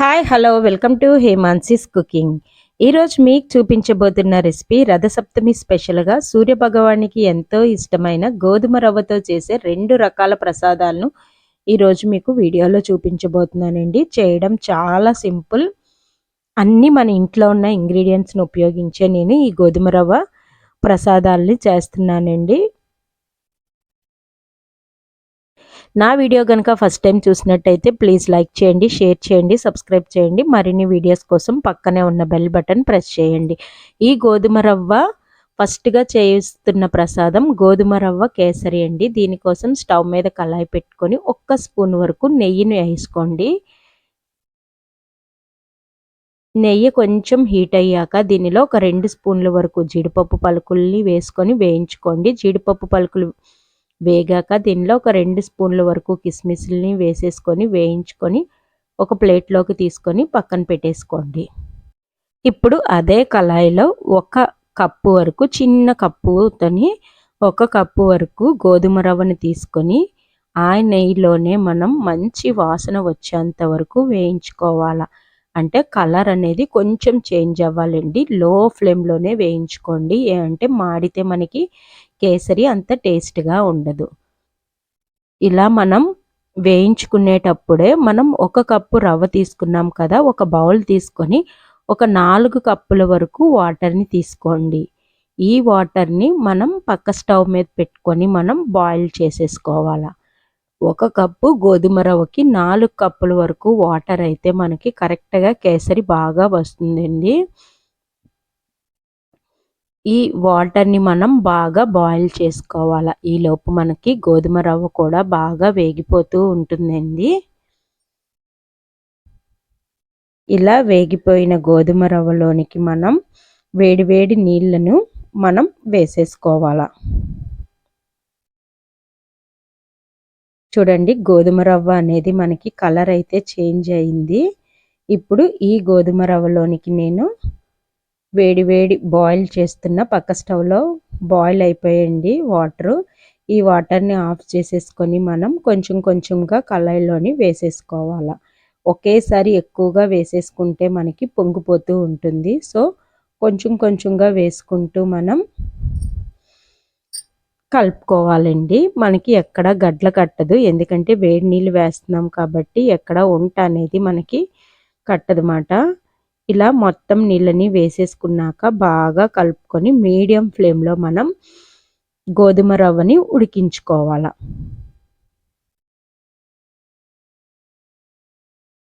Hi hello welcome to Hemansi's cooking ఈరోజు మీకు చూపించబోతున్న recipe Rathasaptami స్పెషల్గా సూర్యభగవానికి ఎంతో ఇష్టమైన గోధుమ రవ్వతో చేసే రెండు రకాల ప్రసాదాలను ఈరోజు మీకు వీడియోలో చూపించబోతున్నానండి. చేయడం చాలా సింపుల్. అన్నీ మన ఇంట్లో ఉన్న ఇంగ్రీడియంట్స్ని ఉపయోగించే నేను ఈ గోధుమ రవ్వ ప్రసాదాలని చేస్తున్నానండి. నా వీడియో కనుక ఫస్ట్ టైం చూసినట్టయితే ప్లీజ్ లైక్ చేయండి షేర్ చేయండి సబ్స్క్రైబ్ చేయండి. మరిన్ని వీడియోస్ కోసం పక్కనే ఉన్న బెల్ బటన్ ప్రెస్ చేయండి. ఈ గోధుమ రవ్వ ఫస్ట్గా చేస్తున్న ప్రసాదం గోధుమ రవ్వ కేసరి అండి. దీనికోసం స్టవ్ మీద కళాయి పెట్టుకొని ఒక్క స్పూన్ వరకు నెయ్యిని వేసుకోండి. నెయ్యి కొంచెం హీట్ అయ్యాక దీనిలో ఒక రెండు స్పూన్ల వరకు జీడిపప్పు పలుకుల్ని వేసుకొని వేయించుకోండి. జీడిపప్పు పలుకులు వేగాక దీనిలో ఒక రెండు స్పూన్ల వరకు కిస్మిస్ని వేసేసుకొని వేయించుకొని ఒక ప్లేట్లోకి తీసుకొని పక్కన పెట్టేసుకోండి. ఇప్పుడు అదే కళాయిలో ఒక కప్పు వరకు చిన్న కప్పుతోని ఒక కప్పు వరకు గోధుమ రవ్వని తీసుకొని ఆ నెయ్యిలోనే మనం మంచి వాసన వచ్చేంత వరకు వేయించుకోవాలి. అంటే కలర్ అనేది కొంచెం చేంజ్ అవ్వాలండి. లో ఫ్లేమ్లోనే వేయించుకోండి. అంటే మాడితే మనకి కేసరి అంత టేస్ట్గా ఉండదు. ఇలా మనం వేయించుకునేటప్పుడే మనం ఒక కప్పు రవ్వ తీసుకున్నాం కదా ఒక బౌల్ తీసుకొని ఒక నాలుగు కప్పుల వరకు వాటర్ని తీసుకోండి. ఈ వాటర్ని మనం పక్క స్టవ్ మీద పెట్టుకొని మనం బాయిల్ చేసేసుకోవాలి. ఒక కప్పు గోధుమ రవ్వకి నాలుగు కప్పుల వరకు వాటర్ అయితే మనకి కరెక్ట్గా కేసరి బాగా వస్తుందండి. ఈ వాటర్ని మనం బాగా బాయిల్ చేసుకోవాలి. ఈలోపు మనకి గోధుమ రవ్వ కూడా బాగా వేగిపోతూ ఉంటుందండి. ఇలా వేగిపోయిన గోధుమ రవ్వలోనికి మనం వేడివేడి నీళ్ళను మనం వేసేసుకోవాలా. చూడండి గోధుమ రవ్వ అనేది మనకి కలర్ అయితే చేంజ్ అయింది. ఇప్పుడు ఈ గోధుమ రవ్వలోనికి నేను వేడి వేడి బాయిల్ చేస్తున్న పక్క స్టవ్లో బాయిల్ అయిపోయండి వాటరు ఈ వాటర్ని ఆఫ్ చేసేసుకొని మనం కొంచెం కొంచెంగా కళాయిలోని వేసేసుకోవాలి. ఒకేసారి ఎక్కువగా వేసేసుకుంటే మనకి పొంగిపోతూ ఉంటుంది. సో కొంచెం కొంచెంగా వేసుకుంటూ మనం కలుపుకోవాలండి. మనకి ఎక్కడ గడ్ల కట్టదు. ఎందుకంటే వేడి నీళ్ళు వేస్తున్నాం కాబట్టి ఎక్కడ వంట అనేది మనకి కట్టదన్నమాట. ఇలా మొత్తం నీళ్ళని వేసేసుకున్నాక బాగా కలుపుకొని మీడియం ఫ్లేమ్లో మనం గోధుమ రవ్వని ఉడికించుకోవాల.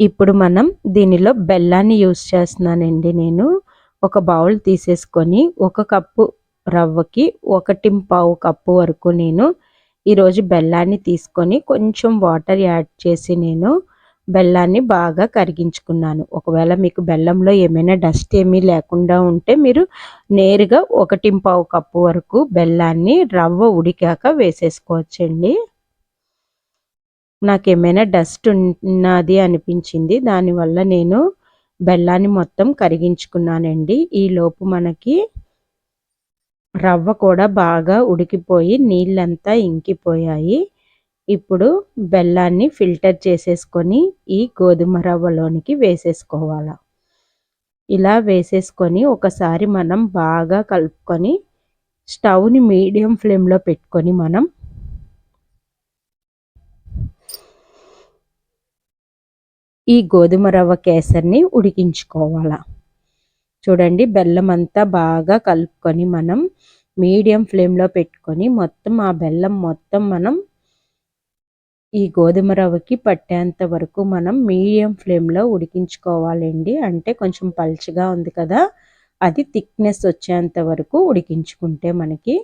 ఇప్పుడు మనం దీనిలో బెల్లాన్ని యూస్ చేస్తున్నానండి నేను. ఒక బౌల్ తీసేసుకొని ఒక కప్పు రవ్వకి ఒకటింపావు కప్పు వరకు నేను ఈరోజు బెల్లాన్ని తీసుకొని కొంచెం వాటర్ యాడ్ చేసి నేను బెల్లాన్ని బాగా కరిగించుకున్నాను. ఒకవేళ మీకు బెల్లంలో ఏమైనా డస్ట్ ఏమీ లేకుండా ఉంటే మీరు నేరుగా ఒక టింపావు కప్పు వరకు బెల్లాన్ని రవ్వ ఉడికాక వేసేసుకోవచ్చండి. నాకు ఏమైనా డస్ట్ ఉన్నది అనిపించింది దానివల్ల నేను బెల్లాన్ని మొత్తం కరిగించుకున్నానండి. ఈ లోపు మనకి రవ్వ కూడా బాగా ఉడికిపోయి నీళ్ళంతా ఇంకిపోయాయి. ఇప్పుడు బెల్లాన్ని ఫిల్టర్ చేసేసుకొని ఈ గోధుమ రవ్వలోనికి వేసేసుకోవాలి. ఇలా వేసేసుకొని ఒకసారి మనం బాగా కలుపుకొని స్టవ్ని మీడియం ఫ్లేమ్లో పెట్టుకొని మనం ఈ గోధుమ రవ్వ కేసరిని ఉడికించుకోవాలి. చూడండి బెల్లం అంతా బాగా కలుపుకొని మనం మీడియం ఫ్లేమ్లో పెట్టుకొని మొత్తం ఆ బెల్లం మొత్తం మనం ఈ గోధుమ రవ్వకి పట్టేంత వరకు మనం మీడియం ఫ్లేమ్లో ఉడికించుకోవాలండి. అంటే కొంచెం పల్చగా ఉంది కదా అది థిక్నెస్ వచ్చేంత వరకు ఉడికించుకుంటే మనకి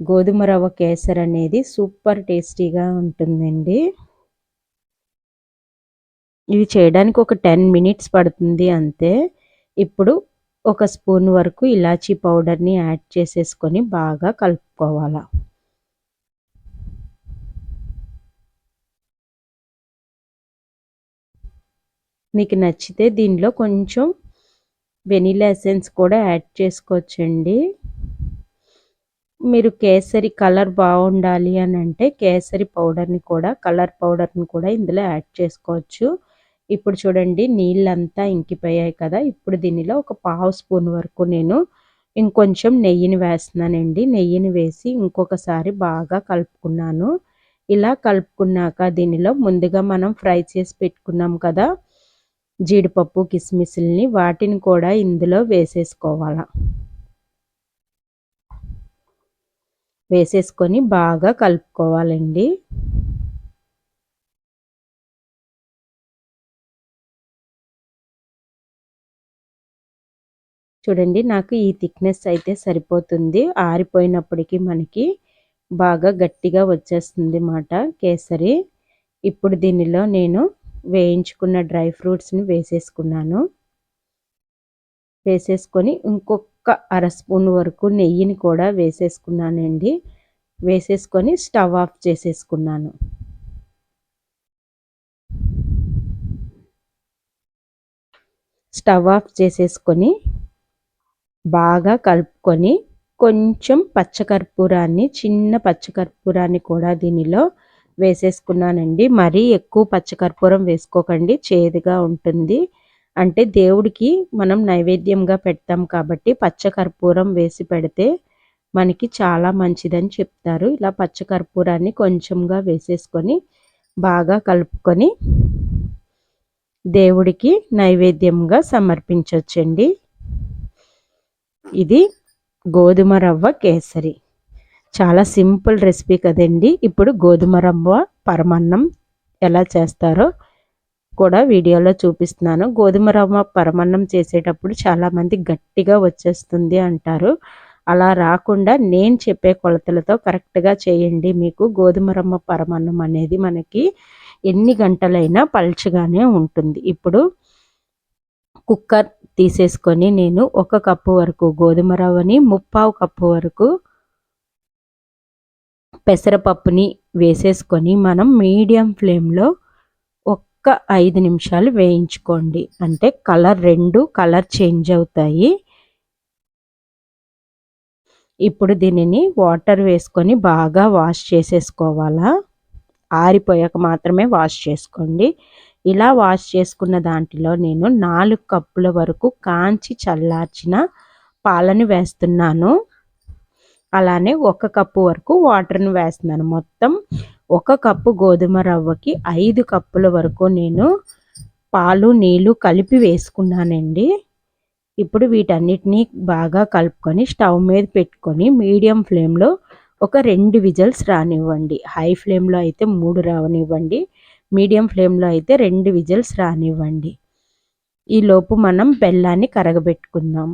గోధుమ రవ్వ కేసర్ అనేది సూపర్ టేస్టీగా ఉంటుందండి. ఇది చేయడానికి ఒక టెన్ మినిట్స్ పడుతుంది అంతే. ఇప్పుడు ఒక స్పూన్ వరకు ఇలాచీ పౌడర్ని యాడ్ చేసేసుకొని బాగా కలుపుకోవాలి. మీకు నచ్చితే దీనిలో కొంచెం వెనీలా ఎసెన్స్ కూడా యాడ్ చేసుకోవచ్చండి. మీరు కేసరి కలర్ బాగుండాలి అని అంటే కేసరి పౌడర్ని కూడా కలర్ పౌడర్ని కూడా ఇందులో యాడ్ చేసుకోవచ్చు. ఇప్పుడు చూడండి నీళ్ళంతా ఇంకిపోయాయి కదా. ఇప్పుడు దీనిలో ఒక పావు స్పూన్ వరకు నేను ఇంకొంచెం నెయ్యిని వేస్తున్నానండి. నెయ్యిని వేసి ఇంకొకసారి బాగా కలుపుకున్నాను. ఇలా కలుపుకున్నాక దీనిలో ముందుగా మనం ఫ్రై చేసి పెట్టుకున్నాం కదా జీడిపప్పు కిస్మిస్ల్ని వాటిని కూడా ఇందులో వేసేసుకోవాలి. వేసేసుకొని బాగా కలుపుకోవాలండి. చూడండి నాకు ఈ థిక్నెస్ అయితే సరిపోతుంది. ఆరిపోయినప్పటికీ మనకి బాగా గట్టిగా వచ్చేస్తుంది మాట కేసరి. ఇప్పుడు దీనిలో నేను వేయించుకున్న డ్రై ఫ్రూట్స్ని వేసేసుకున్నాను. వేసేసుకొని ఇంకొక అర స్పూన్ వరకు నెయ్యిని కూడా వేసేసుకున్నానండి. వేసేసుకొని స్టవ్ ఆఫ్ చేసేసుకున్నాను. స్టవ్ ఆఫ్ చేసేసుకొని బాగా కలుపుకొని కొంచెం పచ్చకర్పూరాన్ని చిన్న పచ్చకర్పూరాన్ని కూడా దీనిలో వేసేసుకున్నానండి. మరీ ఎక్కువ పచ్చకర్పూరం వేసుకోకండి. చేదుగా ఉంటుంది. అంటే దేవుడికి మనం నైవేద్యంగా పెడతాం కాబట్టి పచ్చకర్పూరం వేసి పెడితే మనకి చాలా మంచిదని చెప్తారు. ఇలా పచ్చకర్పూరాన్ని కొంచెంగా వేసేసుకొని బాగా కలుపుకొని దేవుడికి నైవేద్యంగా సమర్పించవచ్చండి. ఇది గోధుమ రవ్వ కేసరి. చాలా సింపుల్ రెసిపీ కదండి. ఇప్పుడు గోధుమ రవ్వ పరమాన్నం ఎలా చేస్తారో కూడా వీడియోలో చూపిస్తున్నాను. గోధుమ రవ్వ పరమాన్నం చేసేటప్పుడు చాలామంది గట్టిగా వచ్చేస్తుంది అంటారు. అలా రాకుండా నేను చెప్పే కొలతలతో కరెక్ట్గా చేయండి మీకు. గోధుమ రవ్వ పరమాన్నం అనేది మనకి ఎన్ని గంటలైనా పల్చగానే ఉంటుంది. ఇప్పుడు కుక్కర్ తీసేసుకొని నేను ఒక కప్పు వరకు గోధుమ రవ్వని ముప్పావు కప్పు వరకు పెసరపప్పుని వేసేసుకొని మనం మీడియం ఫ్లేమ్లో ఒక్క ఐదు నిమిషాలు వేయించుకోండి. అంటే కలర్ రెండు కలర్ చేంజ్ అవుతాయి. ఇప్పుడు దీనిని వాటర్ వేసుకొని బాగా వాష్ చేసేసుకోవాలా? ఆరిపోయాక మాత్రమే వాష్ చేసుకోండి. ఇలా వాష్ చేసుకున్న దాంట్లో నేను నాలుగు కప్పుల వరకు కాంచి చల్లార్చిన పాలను వేస్తున్నాను. అలానే ఒక కప్పు వరకు వాటర్ని వేస్తున్నాను. మొత్తం ఒక కప్పు గోధుమ రవ్వకి ఐదు కప్పుల వరకు నేను పాలు నీళ్ళు కలిపి వేసుకున్నానండి. ఇప్పుడు వీటన్నిటినీ బాగా కలుపుకొని స్టవ్ మీద పెట్టుకొని మీడియం ఫ్లేమ్లో ఒక రెండు విజల్స్ రానివ్వండి. హై ఫ్లేమ్లో అయితే మూడు రావనివ్వండి మీడియం ఫ్లేమ్లో అయితే రెండు విజిల్స్ రానివ్వండి. ఈలోపు మనం బెల్లాన్ని కరగబెట్టుకుందాం.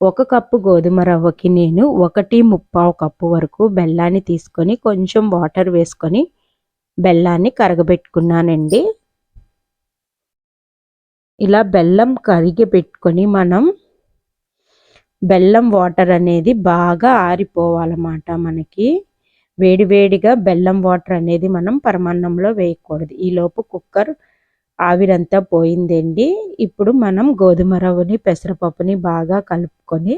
ఒక కప్పు గోధుమ రవ్వకి నేను ఒకటి ముప్పావు కప్పు వరకు బెల్లాన్ని తీసుకొని కొంచెం వాటర్ వేసుకొని బెల్లాన్ని కరగబెట్టుకున్నానండి. ఇలా బెల్లం కరిగి పెట్టుకొని మనం బెల్లం వాటర్ అనేది బాగా ఆరిపోవాలన్నమాట మనకి. వేడివేడిగా బెల్లం వాటర్ అనేది మనం పరమాన్నంలో వేయకూడదు. ఈలోపు కుక్కర్ ఆవిరంతా పోయిందండి. ఇప్పుడు మనం గోధుమ రవ్వని పెసరపప్పుని బాగా కలుపుకొని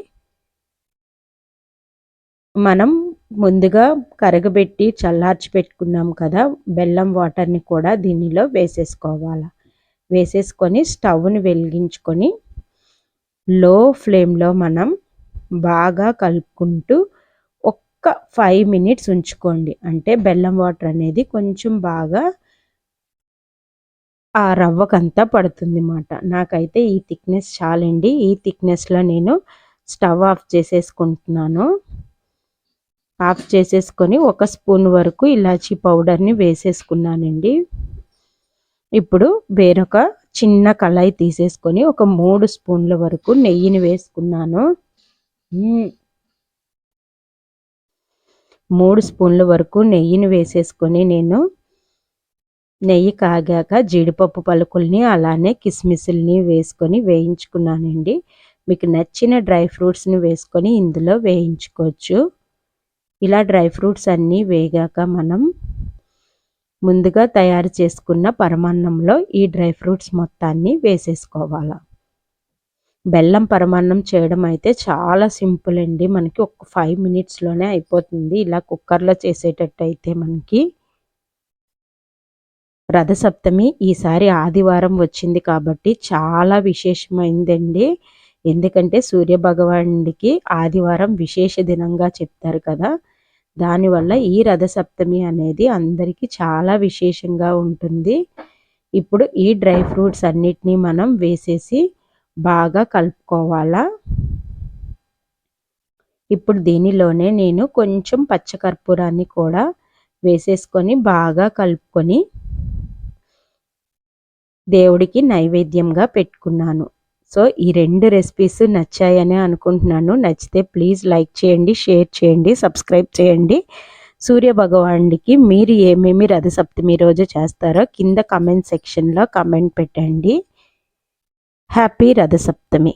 మనం ముందుగా కరగబెట్టి చల్లార్చి పెట్టుకున్నాం కదా బెల్లం వాటర్ని కూడా దీనిలో వేసేసుకోవాలి? వేసేసుకొని స్టవ్ని వెలిగించుకొని లో ఫ్లేమ్లో మనం బాగా కలుపుకుంటూ ఒక్క ఫైవ్ మినిట్స్ ఉంచుకోండి. అంటే బెల్లం వాటర్ అనేది కొంచెం బాగా ఆ రవ్వకంతా పడుతుంది అన్నమాట నాకైతే ఈ థిక్నెస్ చాలండి. ఈ థిక్నెస్లో నేను స్టవ్ ఆఫ్ చేసేసుకుంటున్నాను. ఆఫ్ చేసేసుకొని ఒక స్పూన్ వరకు ఇలాచీ పౌడర్ని వేసేసుకున్నానండి. ఇప్పుడు వేరొక చిన్న కళాయి తీసేసుకొని ఒక మూడు స్పూన్ల వరకు నెయ్యిని వేసుకున్నాను. మూడు స్పూన్ల వరకు నెయ్యిని వేసేసుకొని నేను నెయ్యి కాగాక జీడిపప్పు పలుకుల్ని అలానే కిస్మిస్ని వేసుకొని వేయించుకున్నానండి. మీకు నచ్చిన డ్రై ఫ్రూట్స్ని వేసుకొని ఇందులో వేయించుకోవచ్చు. ఇలా డ్రై ఫ్రూట్స్ అన్నీ వేగాక మనం ముందుగా తయారు చేసుకున్న పరమాన్నంలో ఈ డ్రై ఫ్రూట్స్ మొత్తాన్ని వేసేసుకోవాలి. బెల్లం పరమాన్నం చేయడం అయితే చాలా సింపుల్ అండి. మనకి ఒక ఫైవ్ మినిట్స్లోనే అయిపోతుంది. ఇలా కుక్కర్లో చేసేటట్టు అయితే మనకి. రథసప్తమి ఈసారి ఆదివారం వచ్చింది కాబట్టి చాలా విశేషమైందండి. ఎందుకంటే సూర్య భగవానుడికి ఆదివారం విశేష దినంగా చెప్తారు కదా. దానివల్ల ఈ రథసప్తమి అనేది అందరికీ చాలా విశేషంగా ఉంటుంది. ఇప్పుడు ఈ డ్రై ఫ్రూట్స్ అన్నిటినీ మనం వేసేసి బాగా కలుపుకోవాలా? ఇప్పుడు దీనిలోనే నేను కొంచెం పచ్చకర్పూరాన్ని కూడా వేసేసుకొని బాగా కలుపుకొని దేవుడికి నైవేద్యంగా పెట్టుకున్నాను. సో ఈ రెండు రెసిపీస్ నచ్చాయని అనుకుంటున్నాను. నచ్చితే ప్లీజ్ లైక్ చేయండి షేర్ చేయండి సబ్స్క్రైబ్ చేయండి. సూర్య భగవానుడికి మీరు ఏమేమి రథసప్తమి రోజు చేస్తారో కింద కమెంట్ సెక్షన్లో కమెంట్ పెట్టండి. హ్యాపీ రథసప్తమి